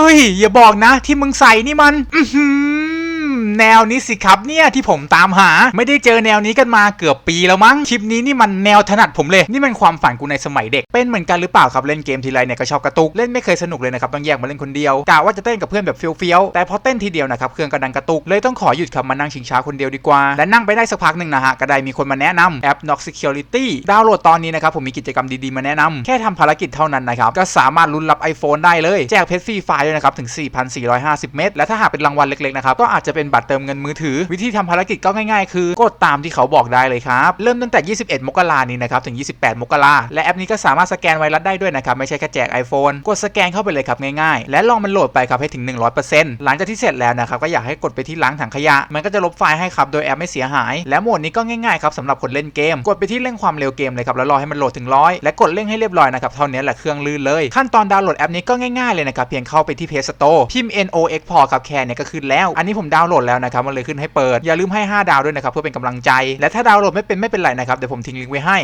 เฮ้ย อย่าบอกนะ ที่มึงใส่นี่มัน อือหือ แนวนี้สิครับเนี่ยที่ผมตามหา ไม่ได้เจอแนวนี้กันมาเกือบปีแล้วมั้งคลิปนี้นี่มันแนวถนัดผมเลย นี่มันความฝันกูในสมัยเด็ก เป็นเหมือนกันหรือเปล่าครับเล่นเกมทีไรเนี่ยก็ชอบกระตุกเล่นไม่เคยสนุกเลยนะครับต้องแยกมาเล่นคนเดียวกะว่าจะเต้นกับเพื่อนแบบเฟี้ยวๆแต่พอเต้นทีเดียวนะครับเครื่องกระดังกระตุกเลยต้องขอหยุดครับมานั่งชิงช้าคนเดียวดีกว่าและนั่งไปได้สักพักหนึ่งนะฮะก็ได้มีคนมาแนะนำแอป Nox Security ดาวน์โหลดตอนนี้นะครับผมมีกิจกรรมดีๆมาแนะนำแค่ทำภารกิจเท่านั้นนะครับก็สามารถลุ้นรับ iPhone ได้เลยแจกเพชรฟรีไฟล์ด้วยนะครับถึง 4,450 เม็ดและถ้าหากเป็นรางวัลเล็กๆนะครับก็อาจจะเป็นบัตรเติมเงินมือถือ วิธีทำภารกิจก็ง่ายๆ คือกดตามที่เขาบอกได้เลยครับ เริ่มตั้งแต่ 21 มกรานี้นะครับถึง 28 มกราและแอปนี้ก็สามารถสแกนไวรัสได้ด้วยนะครับไม่ใช่แค่แจก iPhone กดสแกนเข้าไปเลยครับง่ายๆ และลองมันโหลดไปครับให้ถึง 100%หลังจากที่เสร็จแล้วนะครับก็อยากให้กดไปที่ล้างถังขยะ มันก็จะลบไฟล์ให้ครับโดยแอปไม่เสียหาย และโหมดนี้ก็ง่ายๆครับสำหรับคนเล่นเกม กดไปที่เร่งความเร็วเกมเลยครับแล้วรอให้มันโหลดถึงร้อยและกดเร่งให้เรียบร้อยนะครับเท่านี้แหละเครื่องลื่นเลยขั้นตอนดาวน์โหลดแอปนี้ก็ง่ายๆเลยนะครับเพียงเข้าไปที่ Play Store พิมพ์ NOX พอครับแค่เนี่ยก็ขึ้นแล้ว อันนี้ผมดาวน์โหลดแล้วนะครับมันเลยขึ้นให้เปิดอย่าลืมให้ 5 ดาวด้วยนะครับเพื่อเป็นกำลังใจ และถ้าดาวน์โหลดไม่เป็นไม่เป็นไรนะครับเดี๋ยวผมทิ้งลิงก์ไว้ให้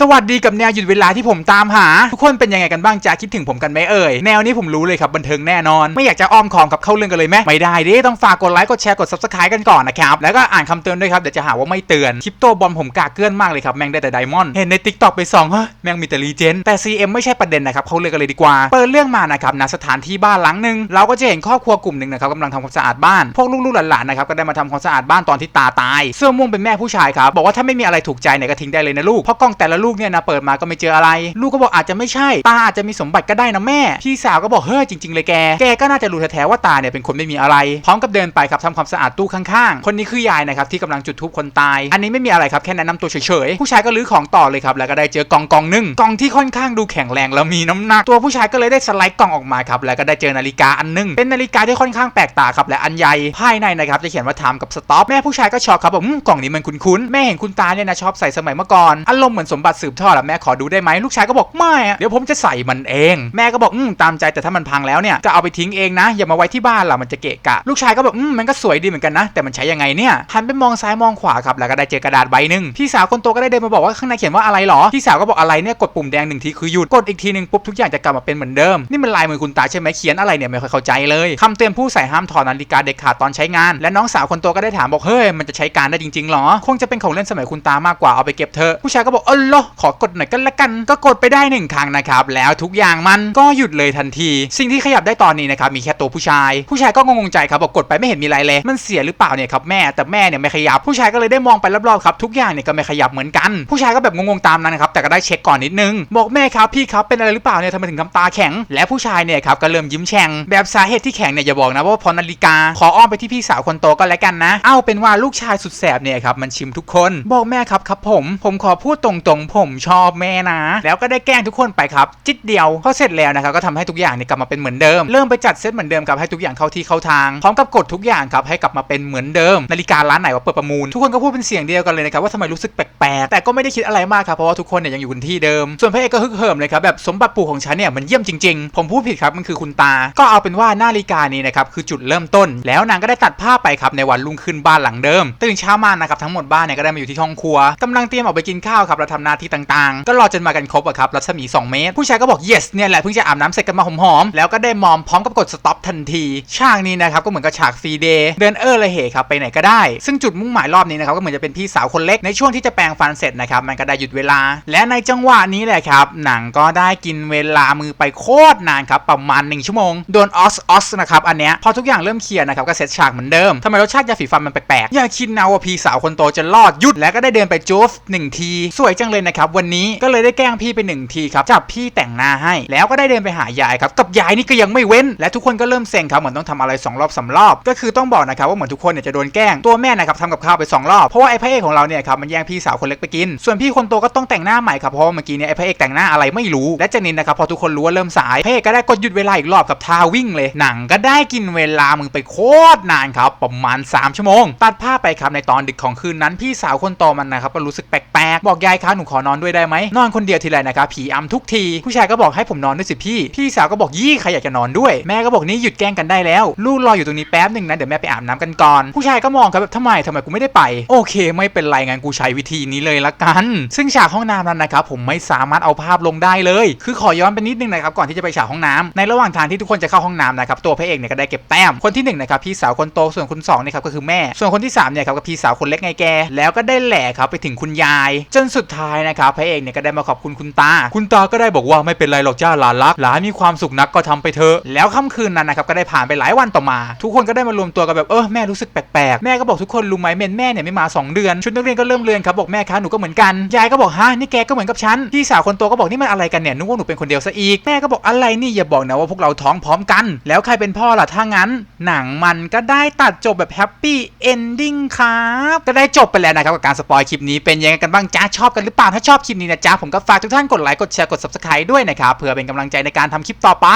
สวัสดีกับแนวหยุดเวลาที่ผมตามหา ทุกคนเป็นยังไงกันบ้างจะคิดถึงผมกันไหมเอ่ย แนวนี้ผมรู้เลยครับบันเทิงแน่นอน ไม่อยากจะอ้อมคอมกับเข้าเรื่องกันเลยไหมไม่ได้ดิต้องฝากกดไลค์กดแชร์กด subscribe กันก่อนนะครับ แล้วก็อ่านคำเตือนด้วยครับ เดี๋ยวจะหาว่าไม่เตือนคริปโตบอลผมกากเกื้อนมากเลยครับ แม่งได้แต่ไดมอนด์เห็นใน t ิ k t o k ไปสองเฮ้ยแม่งมีแต่รีเจนแต่ CM ไม่ใช่ประเด็นนะครับเข้าเรื่องกันเลยดีกว่าเปิดเรื่องมานะครับณสถานที่บ้านหลังหนึ่งเราก็จะเห็นครอบครัวกลุ่มหนึ่งนะครับกำลังทำความสะอาดบ้านพวกลูกๆหลานๆนะครับก็ได้มาทำความสะอาดบ้านตอนที่ตาตาย เสื้อม่วงเป็นแม่ผู้ชายครับบอกว่าถ้าไม่มีอะไรถูกใจเนี่ยก็ทิ้งได้เลยนะลูกเพราะกล้องแต่ละลูกเนี่ยนะเปิดมาก็ไม่เจออะไร ลูกก็บอกอาจจะไม่ใช่ ตาอาจจะมีสมบัติก็ได้นะแม่ พี่สาวก็บอกเฮ้ยจริง ๆ เลยแก แกก็น่าจะรู้แท้ๆว่าตาเนี่ยเป็นคนไม่มีอะไร พร้อมกับเดินไปครับทำความสะอาดตู้ข้างๆ คนนี้คือยายนะครับที่กำลังจุดธูปคนตาย อันนี้ไม่มีอะไรครับแค่แนะนำตัวเฉยๆ ผู้ชายก็ลื้อของต่อเลยครับแล้วก็ได้เจอกล่องกล่องหนึงกล่องที่ค่อนข้างดูแข็งแรงแล้วมีน้ำหนัก ตัวผู้ชายก็เลยได้สไลด์กล่องออกมาครับแล้วก็ได้เจอนาฬิกาอันหนึง เป็นนาฬิกาที่ค่อนข้างแปลกตาครับและอันใหญ่ภายในนะครับจะเขียนว่า time กับ stop แม่ผู้ชายก็ช็อกครับบอกอืมกล่องนี้มันคุ้นๆแม่เห็นคุณตาเนี่ยนะชอบใส่สมัยเมื่อก่อนอารมณ์เหมือนสมบัติสืบทอดอะแม่ขอดูได้ไหมลูกชายก็บอกไม่อะเดี๋ยวผมจะใส่มันเอง แม่ก็บอกอืมตามใจแต่ถ้ามันพังแล้วเนี่ยก็เอาไปทิ้งเองนะ อย่ามาไว้ที่บ้านล่ะมันจะเกะกะ ลูกชายก็บอกอืมมันก็สวยดีเหมือนกันนะ แต่มันใช้ยังไงเนี่ยหันไปมองซ้ายมองขวาครับแล้วก็ได้เจอกระดาษใบหนึ่งพี่สาวคนโตก็ได้เดินมาบอกว่าข้างในเขียนว่าอะไรหรอพี่สาวก็บอกอะไรเนี่ยกดปุ่มแดงหนึ่งทีคือหยุดกดอีกทีหนึ่งปุ๊บทุกอย่างจะกลับมาเป็นเหมือนเดิมนี่มันลายมือคุณตาใช่ไหมเขียนอะไรเนี่ยไม่ค่อยเข้าใจเลยคำเตือนผู้ใส่ห้ามถอดนาฬิกาเด็กขาดตอนใช้งาน และน้องสาวคนโตก็ได้ถามบอกเฮ้ยมันจะใช้การได้จริงๆหรอคงจะเป็นของเล่นสมัยคุณตามากกว่าเอาไปเก็บเถอะผู้ชายก็บอกเออเหรอขอกดหน่อยกันละกัน ก็กดไปได้หนึ่งครั้งนะครับ แล้วทุกอย่างมันก็หยุดเลยทันที สิ่งที่ขยับได้ตอนนี้นะครับ มีแค่ตัวผู้ชาย ผู้ชายก็งงใจครับบอกกดไปไม่เห็นมีอะไรเลย มันเสียหรือเปล่าเนี่ยครับแม่ แต่แม่เนี่ยไม่ขยับ ผู้ชายก็เลยได้มองไปรอบๆครับ ทุกอย่างเนี่ยก็ไม่ขยับเหมือนกัน ผู้ชายก็แบบงงๆตามนั้นนะครับ แต่ก็ได้เช็คก่อนนิดนึง บอกแม่ครับพี่ครับเป็นอะไรหรือเปล่าเนี่ยทำไมถึงทำตาแข็ง และผู้ชายเนี่ยครับก็เริ่มยิ้มแฉ่งแบบสาเหตุที่แข็งเนี่ยอย่าบอกนะว่าเพราะนาฬิกา ขออ้อมไปที่พี่สาวคนโตก็แล้วกันนะ เอาเป็นว่าลูกชายสุดแสบเนี่ยครับมันชิมทุกคน บอกแม่ครับครับผม ผมขอพูดตรงๆผมชอบแม่นะ แล้วก็ได้แกล้งทุกคนไปครับ จิตเดียวพอเสร็จแล้วนะครับก็ทำให้ทุกอย่างเนี่ยกลับมาเป็นเหมือนเดิม เริ่มไปจัดเซตเหมือนเดิมครับให้ทุกอย่างเข้าที่เข้าทาง พร้อมกับกดทุกอย่างครับให้กลับมาเป็นเหมือนเดิม นาฬิการ้านไหนว่าเปิดประมูล ทุกคนก็พูดเป็นเสียงเดียวกันเลยนะครับว่าทำไมรู้สึกแปลกๆ แต่ก็ไม่ได้คิดอะไรมากครับเพราะว่าทุกคนเนี่ยยังอยู่บนที่เดิม ส่วนพระเอกก็ฮึกเหิมเลยครับแบบสมบัติปู่ของฉันเนี่ยมันเยี่ยมจริงๆ ผมพูดผิดครับมันคือคุณตา ก็เอาเป็นว่านาฬิกานี้นะครับคือจุดเริ่มต้น แล้วนางก็ได้ตัดภาพไปครับในวันรุ่งขึ้นบ้านหลังเดิมตื่นเช้ามานะครับทั้งหมดบ้านเนี่ยก็ได้มาอยู่ที่ห้องครัวกำลังเตรียมออกไปกินข้าวครับแล้วทำหน้าที่ต่างๆ ก็รอจนมากันครบอะครับรัศมี 2 เมตร ผู้ชายก็บอก yes เนี่ยแหละเพิ่งจะอาบน้ำเสร็จกันมาหอมๆแล้วก็ได้มอมพร้อมกับกด stop ทันทีฉากนี้นะครับก็เหมือนกับฉากฟรีเดย์เดินเออระเหครับไปไหนก็ได้ ซึ่งจุดมุ่งหมายรอบนี้นะครับก็เหมือนจะเป็นพี่สาวคนเล็กในช่วงที่จะแปลงฟันเสร็จนะครับมันก็ได้หยุดเวลา และในจังหวะนี้แหละครับหนังก็ได้กินเวลามือไปโคตรนานครับประมาณ 1 ชั่วโมงโดนออสออสนะครับอันเนี้ยพอทุกอย่างเริ่มเคลียร์นะครับก็เซตฉากเหมือนเดิมทำไมรสชาติยาสีฟันมันแปลกๆอย่าคิดนะว่าพี่สาวคนโตจะรอดหยุดแล้วก็ได้เดินไปจูฟหนึ่งที สวยจังเลยนะครับวันนี้ก็เลยได้แกล้งพี่ไปหนึ่งทีครับจับพี่แต่งหน้าให้ แล้วก็ได้เดินไปหายายครับกับยายนี่ก็ยังไม่เว้น และทุกคนก็เริ่มเซ็งครับเหมือนต้องทำอะไรสองรอบสามรอบ ก็คือต้องบอกนะครับว่าเหมือนทุกคนเนี่ยจะโดนแกล้งตัวแม่นะครับทำกับข้าวไปสองรอบเพราะว่าไอ้พระเอกของเราเนี่ยครับมันแย่งพี่สาวคนเล็กไปกิน ส่วนพี่คนโตก็ต้องแต่งหน้าใหม่ครับเพราะเมื่อกี้เนี่ยไอ้พระเอกแต่งหน้าอะไรไม่รู้และจากนี้นะครับพอทุกคนรู้ว่าเริ่มสายพระเอกก็ได้กดหยุดเวลาอีกรอบกับทาวิ่งเลยหนังก็ได้กินเวลามึงไปโคตรนานครับประมาณ 3 ชั่วโมง ตัดภาพไปครับในตอนดึกของคืนนั้นพี่สาวคนโตมันนะครับก็รู้สึกแปลกๆบอกยายครับหนูอขอนอนด้วยได้ไหมนอนคนเดียวทีไรนะครับผีอำทุกที ผู้ชายก็บอกให้ผมนอนด้วยสิพี่ พี่สาวก็บอกยี่ใครอยากจะนอนด้วย แม่ก็บอกนี่หยุดแกล้งกันได้แล้ว ลูกรออยู่ตรงนี้แป๊บหนึ่งนะเดี๋ยวแม่ไปอาบน้ำกันก่อน ผู้ชายก็มองครับแบบทำไมทำไมกูไม่ได้ไป โอเค ไม่เป็นไรงั้นกูใช้วิธีนี้เลยละกัน ซึ่งฉากห้องน้ำนั้นนะครับผมไม่สามารถเอาภาพลงได้เลย คือขอย้อนไปนิดนึงนะครับก่อนที่จะไปฉากห้องน้ำในระหว่างทางที่ทุกคนจะเข้าห้องน้ำนะครับตัวพระเอกเนี่ยก็ได้เก็บแต้มคนที่หนึ่งนะครับพี่สาวคนโตส่วนคนสองเนี่ยครับก็คือแม่ ส่วนคนที่สามเนี่ยครับก็พี่สาวคนเล็กไงแกแล้วก็ได้แหล่ครับไปถึงคุณยาย จนสุดท้ายนะครับพระเอกเนี่ยก็ได้มาขอบคุณคุณตา คุณตาก็ได้บอกว่าไม่เป็นไรหรอกจ้าหลานรักหลานมีความสุขนักก็ทำไปเถอะแล้วค่ำคืนนั้นนะครับก็ได้ผ่านไปหลายวันต่อมา ทุกคนก็ได้มารวมตัวกันแบบเออแม่รู้สึกแปลกๆแม่ก็บอกทุกคนรู้ไหมเมนแม่เนี่ยไม่มาสองเดือน ชุดนักเรียนก็เริ่มเลือนครับบอกแม่คะหนูก็เหมือนกันยายก็บอกฮะนี่แกก็เหมือนกับฉันพี่สาวคนโตก็บอกนี่มันอะไรกันเนี่ยนึกว่าหนูเป็นคนเดียวซะอีกแม่ก็บอกอะไรนี่อย่าบอกนะว่าพวกเราท้องพร้อมกัน แล้วใครเป็นพ่อล่ะถ้างั้น หนังมันก็ได้ตัดจบแบบแฮปปี้เอนดิ้งครับก็ได้จบไปแล้วนะครับกับการสปอยคลิปนี้เป็นยังไงกันบ้างจ้าชอบกันหรือเปล่าถ้าชอบคลิปนี้นะจ๊ะผมก็ฝากทุกท่านกดไลค์กดแชร์กด subscribe ด้วยนะครับเพื่อเป็นกำลังใจในการทำคลิปต่อไป